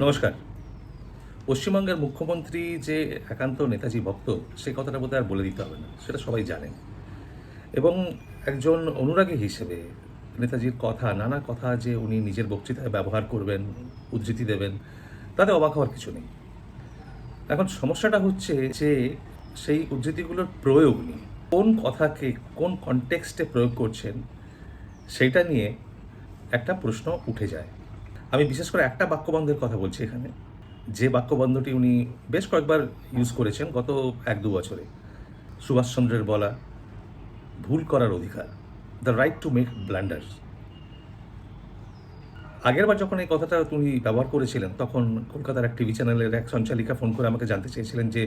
নমস্কার। পশ্চিমবঙ্গের মুখ্যমন্ত্রী যে একান্ত নেতাজি ভক্ত, সে কথাটা বোধহয় আর বলে দিতে হবে না, সেটা সবাই জানেন। এবং একজন অনুরাগী হিসেবে নেতাজির কথা, নানা কথা যে উনি নিজের বক্তৃতায় ব্যবহার করবেন, উদ্ধৃতি দেবেন, তাতে অবাক হওয়ার কিছু নেই। এখন সমস্যাটা হচ্ছে যে সেই উদ্ধৃতিগুলোর প্রয়োগ নিয়ে, কোন কথাকে কোন কনটেক্সটে প্রয়োগ করছেন সেইটা নিয়ে একটা প্রশ্ন উঠে যায়। আমি বিশেষ করে একটা বাক্যবন্ধের কথা বলছি এখানে। যে বাক্যবন্ধটি উনি বেশ কয়েকবার ইউজ করেছেন গত এক দু বছরে। সুভাষচন্দ্রের বলা, ভুল করার অধিকার the right to make blunders আগেরবার যখন এই কথাটা তুমি ব্যবহার করেছিলেন, তখন কলকাতার এক টিভি চ্যানেলের এক সঞ্চালিকা ফোন করে আমাকে জানতে চেয়েছিলেন যে,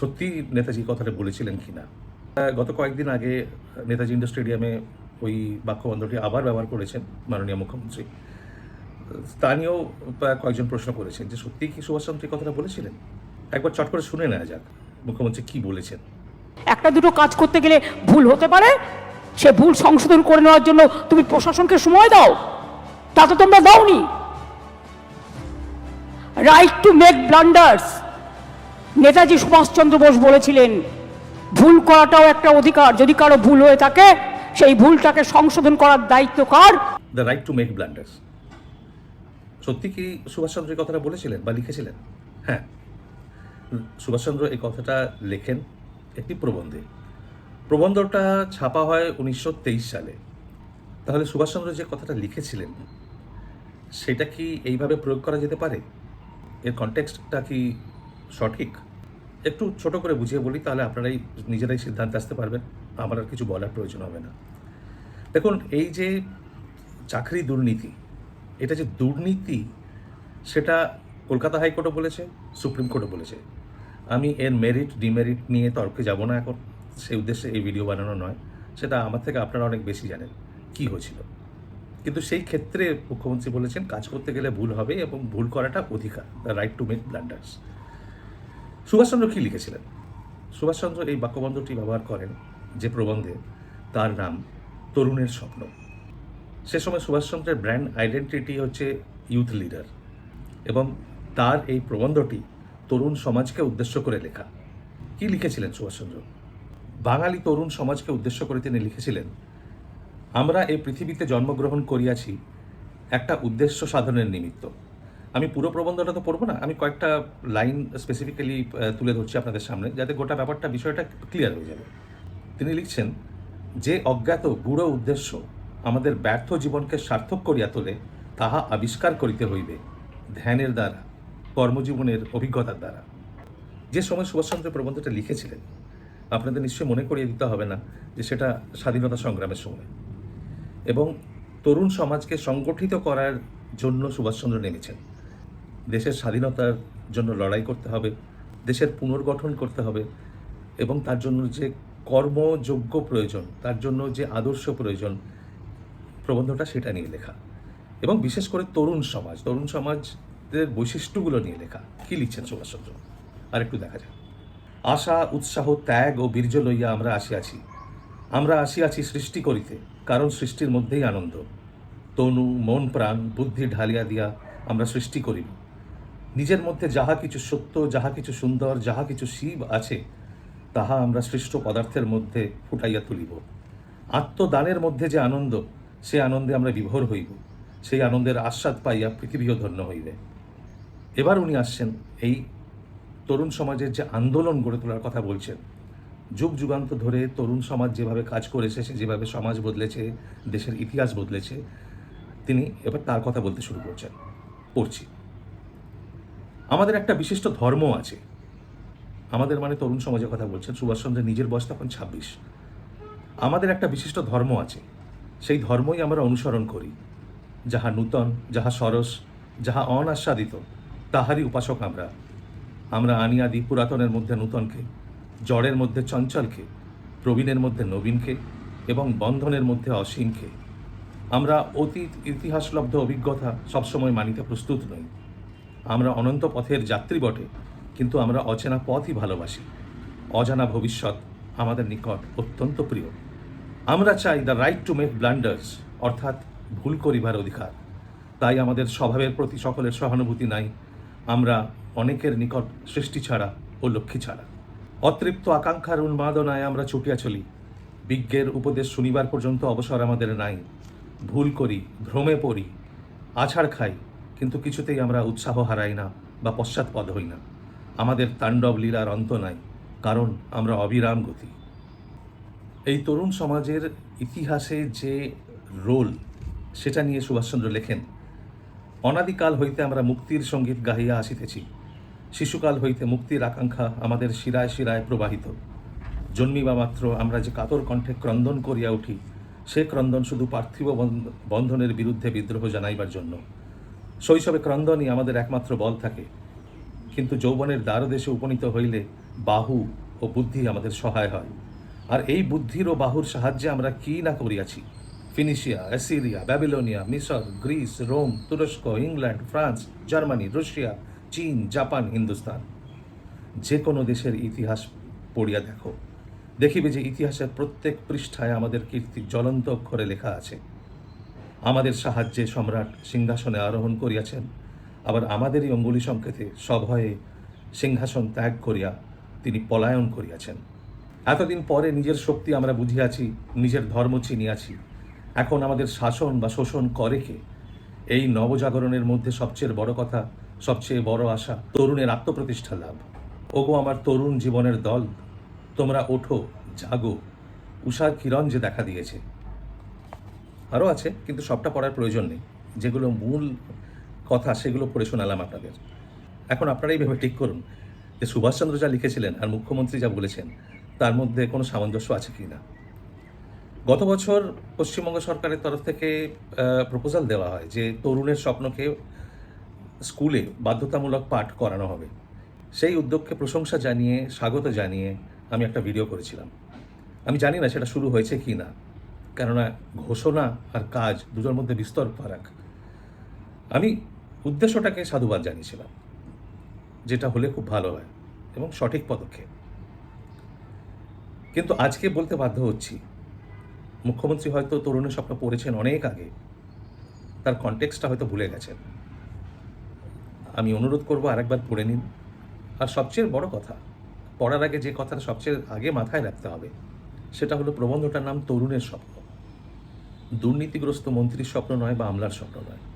সত্যি নেতাজি কথাটা বলেছিলেন কি না? গত কয়েকদিন আগে নেতাজি ইন্ডোর স্টেডিয়ামে ওই বাক্যবন্ধটি আবার ব্যবহার করেছেন মাননীয় মুখ্যমন্ত্রী। প্রায় কয়েকজন প্রশ্ন করেছেন যে সত্যি কি সুভাষচন্দ্র এই কথাটা বলেছিলেন? একবার চট করে শুনে নেওয়া যাক মুখ্যমন্ত্রী কি বলেছেন। একটা দুটো কাজ করতে গেলে ভুল হতে পারে সে ভুল সংশোধন করে নেওয়ার জন্য তুমি প্রশাসনকে সময় দাও তা তো তোমরা দাওনি। Right to make blunders Netaji Subhash Chandra Bose বলেছিলেন ভুল করাটাও একটা অধিকার যদি কারও ভুল হয়ে থাকে সেই ভুলটাকে সংশোধন করার দায়িত্ব কার? The right to make blunders সত্যি কি সুভাষচন্দ্র এই কথাটা বলেছিলেন বা লিখেছিলেন? হ্যাঁ। সুভাষচন্দ্র এই কথাটা লেখেন একটি প্রবন্ধে। প্রবন্ধটা ছাপা হয় উনিশশো তেইশ সালে। তাহলে সুভাষচন্দ্র যে কথাটা লিখেছিলেন, সেটা কি এইভাবে প্রয়োগ করা যেতে পারে? এর কনটেক্সটটা কি সঠিক? একটু ছোট করে বুঝিয়ে বলি, তাহলে আপনারাই নিজেরাই সিদ্ধান্তে আসতে পারবেন। আমার আর কিছু বলার প্রয়োজন হবে না। দেখুন, এই যে চাকরি দুর্নীতি এটা যে দুর্নীতি, সেটা কলকাতা হাইকোর্টও বলেছে, সুপ্রিম কোর্টও বলেছে। আমি এর মেরিট ডিমেরিট নিয়ে তর্কে যাব না এখন। সেই উদ্দেশ্যে এই ভিডিও বানানো নয়। সেটা আমার থেকে আপনারা অনেক বেশি জানেন কি হয়েছিল। কিন্তু সেই ক্ষেত্রে মুখ্যমন্ত্রী বলেছেন, কাজ করতে গেলে ভুল হবে এবং ভুল করাটা অধিকার the right to make blunders Subhash Chandra কী লিখেছিলেন? সুভাষচন্দ্র এই বাক্যবন্ধটি ব্যবহার করেন যে প্রবন্ধে তার নাম, তরুণের স্বপ্ন। সে সময় সুভাষচন্দ্রের ব্র্যান্ড আইডেন্টিটি হচ্ছে ইউথ লিডার এবং তার এই প্রবন্ধটি তরুণ সমাজকে উদ্দেশ্য করে লেখা। কি লিখেছিলেন সুভাষচন্দ্র? বাঙালি তরুণ সমাজকে উদ্দেশ্য করে তিনি লিখেছিলেন, আমরা এই পৃথিবীতে জন্মগ্রহণ করিয়াছি একটা উদ্দেশ্য সাধনের নিমিত্ত। আমি পুরো প্রবন্ধটা তো পড়ব না, আমি কয়েকটা লাইন স্পেসিফিক্যালি তুলে ধরছি আপনাদের সামনে, যাতে গোটা ব্যাপারটা বিষয়টা ক্লিয়ার হয়ে যাবে। তিনি লিখছেন, যে অজ্ঞাত গূঢ় উদ্দেশ্য আমাদের ব্যর্থ জীবনকে সার্থক করিয়া তোলে, তাহা আবিষ্কার করিতে হইবে, ধ্যানের দ্বারা, কর্মজীবনের অভিজ্ঞতার দ্বারা। যে সময় সুভাষচন্দ্র প্রবন্ধটা লিখেছিলেন, আপনাদের নিশ্চয়ই মনে করিয়ে দিতে হবে না যে সেটা স্বাধীনতা সংগ্রামের সময়। এবং তরুণ সমাজকে সংগঠিত করার জন্য সুভাষচন্দ্র নেমেছেন। দেশের স্বাধীনতার জন্য লড়াই করতে হবে, দেশের পুনর্গঠন করতে হবে, এবং তার জন্য যে কর্মযোগ্য প্রয়োজন, তার জন্য যে আদর্শ প্রয়োজন প্রবন্ধটা সেটা নিয়ে লেখা। এবং বিশেষ করে তরুণ সমাজ, তরুণ সমাজের বৈশিষ্ট্যগুলো নিয়ে লেখা। কি লিখছেন সুভাষচন্দ্র? আর একটু দেখা যাক। আশা, উৎসাহ, ত্যাগ ও বীর্য লইয়া আমরা আসিয়াছি। আমরা আসিয়াছি সৃষ্টি করিতে, কারণ সৃষ্টির মধ্যেই আনন্দ। তনু, মন, প্রাণ, বুদ্ধি ঢালিয়া দিয়া আমরা সৃষ্টি করিব। নিজের মধ্যে যাহা কিছু সত্য, যাহা কিছু সুন্দর, যাহা কিছু শিব আছে, তাহা আমরা সৃষ্ট পদার্থের মধ্যে ফুটাইয়া তুলিব। আত্মদানের মধ্যে যে আনন্দ সে আনন্দে আমরা বিভোর হইব। সেই আনন্দের আস্বাদ পাইয়া পৃথিবীও ধন্য হইবে। এবার উনি আসছেন এই তরুণ সমাজের যে আন্দোলন গড়ে তোলার কথা বলছেন। যুগ যুগান্ত ধরে তরুণ সমাজ যেভাবে কাজ করেছে এসেছে যেভাবে সমাজ বদলেছে, দেশের ইতিহাস বদলেছে, তিনি এবার তার কথা বলতে শুরু করছেন। পড়ছি। আমাদের একটা বিশিষ্ট ধর্ম আছে। আমাদের মানে তরুণ সমাজের কথা বলছেন সুভাষচন্দ্রের নিজের বয়স তখন ছাব্বিশ। আমাদের একটা বিশিষ্ট ধর্ম আছে। সেই ধর্মই আমরা অনুসরণ করি। যাহা নূতন, যাহা সরস, যাহা অনাস্বাদিত, তাহারই উপাসক আমরা। আমরা আনিয়াদি পুরাতনের মধ্যে নূতনকে, জড়ের মধ্যে চঞ্চলকে, প্রবীণের মধ্যে নবীনকে এবং বন্ধনের মধ্যে অসীমকে। আমরা অতীত ইতিহাসলব্ধ অভিজ্ঞতা সবসময় মানিতে প্রস্তুত নই। আমরা অনন্ত পথের যাত্রী বটে, কিন্তু আমরা অচেনা পথই ভালোবাসি। অজানা ভবিষ্যৎ আমাদের নিকট অত্যন্ত প্রিয়। আমরা চাই the right to make blunders অর্থাৎ ভুল করিবার অধিকার। তাই আমাদের স্বভাবের প্রতি সকলের সহানুভূতি নাই। আমরা অনেকের নিকট সৃষ্টি ছাড়া ও লক্ষ্মী ছাড়া। অতৃপ্ত আকাঙ্ক্ষার উন্মাদনায় আমরা ছুটিয়া চলি। বিজ্ঞের উপদেশ শুনিবার পর্যন্ত অবসর আমাদের নাই। ভুল করি, ভ্রমে পড়ি, আছাড় খাই, কিন্তু কিছুতেই আমরা উৎসাহ হারাই না বা পশ্চাৎপদ হই না। আমাদের তাণ্ডব লীলার অন্ত নাই, কারণ আমরা অবিরাম গতি। এই তরুণ সমাজের ইতিহাসে যে রোল, সেটা নিয়ে সুভাষচন্দ্র লেখেন, অনাদিকাল হইতে আমরা মুক্তির সংগীত গাহিয়া আসিতেছি। শিশুকাল হইতে মুক্তির আকাঙ্ক্ষা আমাদের শিরায় শিরায় প্রবাহিত। জন্মিবা মাত্র আমরা যে কাতর কণ্ঠে ক্রন্দন করিয়া উঠি, সে ক্রন্দন শুধু পার্থিব বন্ধ- বন্ধনের বিরুদ্ধে বিদ্রোহ জানাইবার জন্য। শৈশবে ক্রন্দনই আমাদের একমাত্র বল থাকে। কিন্তু যৌবনের দ্বারদেশে উপনীত হইলে বাহু ও বুদ্ধি আমাদের সহায় হয়। আর এই বুদ্ধির ও বাহুর সাহায্যে আমরা কি না করিয়াছি? ফিনিশিয়া, অ্যাসিরিয়া, ব্যাবিলোনিয়া, মিশর, গ্রিস, রোম, তুরস্ক, ইংল্যান্ড, ফ্রান্স, জার্মানি, রাশিয়া, চীন, জাপান, হিন্দুস্তান। যে কোনো দেশের ইতিহাস পড়িয়া দেখো। দেখিবে যে ইতিহাসের প্রত্যেক পৃষ্ঠায় আমাদের কীর্তি জ্বলন্ত অক্ষরে লেখা আছে। আমাদের সাহায্যে সম্রাট সিংহাসনে আরোহণ করিয়াছেন। আবার আমাদেরই অঙ্গুলি সংকেতে সভয়ে সিংহাসন ত্যাগ করিয়া তিনি পলায়ন করিয়াছেন। এতদিন পরে নিজের শক্তি আমরা বুঝিয়াছি, নিজের ধর্ম চিনিয়াছি। এখন আমাদের শাসন বা শোষণ করে কে? এই নবজাগরণের মধ্যে সবচেয়ে বড় কথা, সবচেয়ে বড় আশা তরুণের আত্মপ্রতিষ্ঠা লাভ। ওগো আমার তরুণ জীবনের দল, তোমরা ওঠো, জাগো। উষার কিরণ যে দেখা দিয়েছে। আরও আছে, কিন্তু সবটা পড়ার প্রয়োজন নেই। যেগুলো মূল কথা, সেগুলো পড়ে শোনালাম আপনাদের। এখন আপনারাই ভেবে ঠিক করুন যে সুভাষচন্দ্র যা লিখেছিলেন আর মুখ্যমন্ত্রী যা বলেছেন তার মধ্যে কোনো সামঞ্জস্য আছে কি না? গত বছর পশ্চিমবঙ্গ সরকারের তরফ থেকে প্রপোজাল দেওয়া হয় যে তরুণের স্বপ্নকে স্কুলে বাধ্যতামূলক পাঠ করানো হবে। সেই উদ্যোগকে প্রশংসা জানিয়ে, স্বাগত জানিয়ে আমি একটা ভিডিও করেছিলাম। আমি জানি না সেটা শুরু হয়েছে কি না, কেননা ঘোষণা আর কাজ দুটোর মধ্যে বিস্তর ফারাক। আমি উদ্দেশ্যটাকে সাধুবাদ জানিয়েছিলাম, যেটা হলে খুব ভালো হয় এবং সঠিক পদক্ষেপ। কিন্তু আজকে বলতে বাধ্য হচ্ছি। মুখ্যমন্ত্রী হয়তো তরুণের স্বপ্ন পড়েছেন অনেক আগে। তার কনটেক্সটটা হয়তো ভুলে গেছেন। আমি অনুরোধ করব আরেকবার পড়ে নিন। আর সবচেয়ে বড় কথা, পড়ার আগে যে কথাটা সবচেয়ে আগে মাথায় রাখতে হবে, সেটা হলো প্রবন্ধটার নাম তরুণের স্বপ্ন। দুর্নীতিগ্রস্ত মন্ত্রীর স্বপ্ন নয় বা আমলার স্বপ্ন নয়।